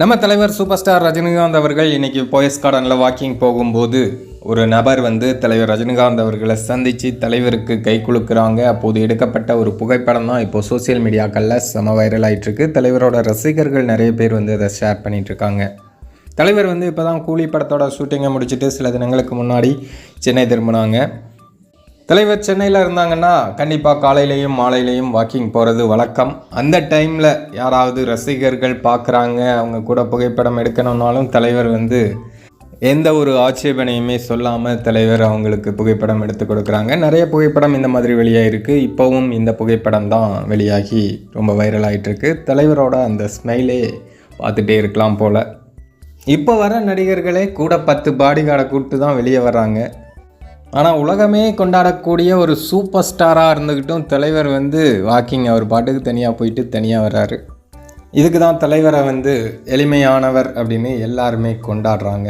நம்ம தலைவர் super star Rajinikanth அவர்கள் இன்னைக்கு போயஸ் கார்டனில் வாக்கிங் போகும்போது ஒரு நபர் வந்து தலைவர் ரஜினிகாந்த் அவர்களை சந்தித்து தலைவருக்கு கை குலுக்குறாங்க. அப்போது எடுக்கப்பட்ட ஒரு புகைப்படம் தான் இப்போ சோஷியல் மீடியாக்களில் செம வைரல் ஆயிட்டு தலைவரோட ரசிகர்கள் நிறைய பேர் வந்து அதை ஷேர் பண்ணிகிட்ருக்காங்க தலைவர் வந்து இப்போ தான் கூலி படத்தோட ஷூட்டிங்கை முடிச்சுட்டு சில தினங்களுக்கு முன்னாடி சென்னை திரும்பினாங்க. தலைவர் சென்னையில் இருந்தாங்கன்னா கண்டிப்பாக காலையிலையும் மாலையிலையும் வாக்கிங் போகிறது வழக்கம். அந்த டைமில் யாராவது ரசிகர்கள் பார்க்குறாங்க அவங்க கூட புகைப்படம் எடுக்கணும்னாலும் தலைவர் வந்து எந்த ஒரு ஆட்சேபனையுமே சொல்லாமல் தலைவர் அவங்களுக்கு புகைப்படம் எடுத்து கொடுக்குறாங்க. நிறைய புகைப்படம் இந்த மாதிரி வெளியாகிருக்கு இப்போவும் இந்த புகைப்படம் தான் வெளியாகி ரொம்ப வைரல் ஆகிட்டுருக்கு தலைவரோட அந்த ஸ்மைலே பார்த்துட்டே இருக்கலாம் போல். இப்போ வர நடிகர்களே கூட பத்து பாடிகார்டை கூப்பிட்டு தான் வெளியே வர்றாங்க. ஆனால் உலகமே கொண்டாடக்கூடிய ஒரு சூப்பர் ஸ்டாராக இருந்துக்கிட்டும் தலைவர் வந்து வாக்கிங் அவர் பாட்டுக்கு தனியாக போயிட்டு தனியாக வர்றாரு. இதுக்கு தான் தலைவரை வந்து எளிமையானவர் அப்படின்னு எல்லாருமே கொண்டாடுறாங்க.